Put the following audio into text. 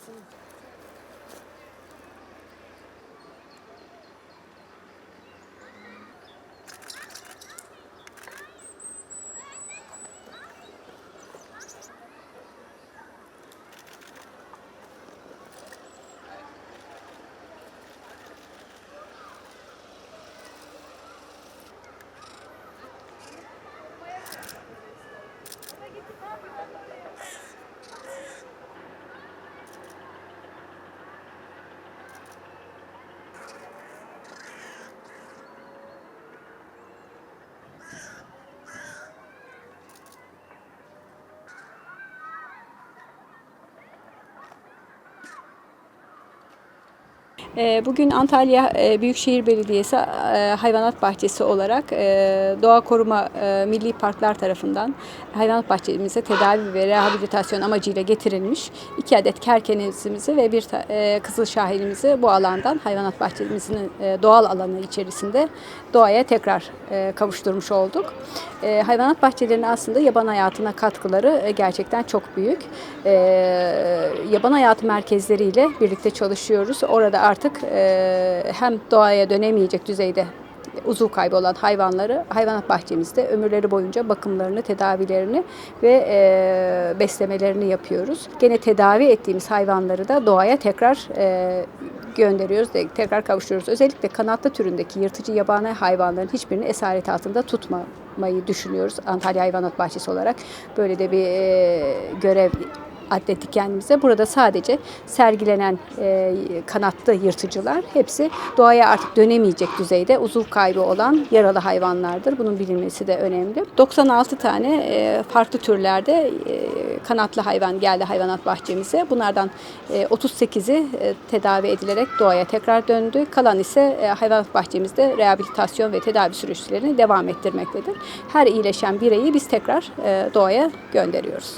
olsun. Bugün Antalya e, Büyükşehir Belediyesi e, Hayvanat Bahçesi olarak e, Doğa Koruma Milli Parklar tarafından hayvanat bahçemize tedavi ve rehabilitasyon amacıyla getirilmiş iki adet kerkenizimizi ve bir kızıl şahinimizi bu alandan hayvanat bahçemizin doğal alanı içerisinde doğaya tekrar kavuşturmuş olduk. Hayvanat bahçelerinin aslında yaban hayatına katkıları gerçekten çok büyük. Yaban hayatı merkezleriyle birlikte çalışıyoruz. Orada artık e, hem doğaya dönemeyecek düzeyde uzuv kaybı olan hayvanları hayvanat bahçemizde ömürleri boyunca bakımlarını, tedavilerini ve e, beslemelerini yapıyoruz. Gene tedavi ettiğimiz hayvanları da doğaya tekrar e, gönderiyoruz, de- tekrar kavuşturuyoruz. Özellikle kanatlı türündeki yırtıcı yabani hayvanların hiçbirini esaret altında tutmamayı düşünüyoruz Antalya Hayvanat Bahçesi olarak. Böyle de bir e, görev atlettik kendimize. Burada sadece sergilenen e, kanatlı yırtıcılar hepsi doğaya artık dönemeyecek düzeyde uzuv kaybı olan yaralı hayvanlardır. Bunun bilinmesi de önemli. 96 tane e, farklı türlerde e, kanatlı hayvan geldi hayvanat bahçemize. Bunlardan e, 38'i e, tedavi edilerek doğaya tekrar döndü. Kalan ise e, hayvanat bahçemizde rehabilitasyon ve tedavi süreçlerini devam ettirmektedir. Her iyileşen bireyi biz tekrar e, doğaya gönderiyoruz.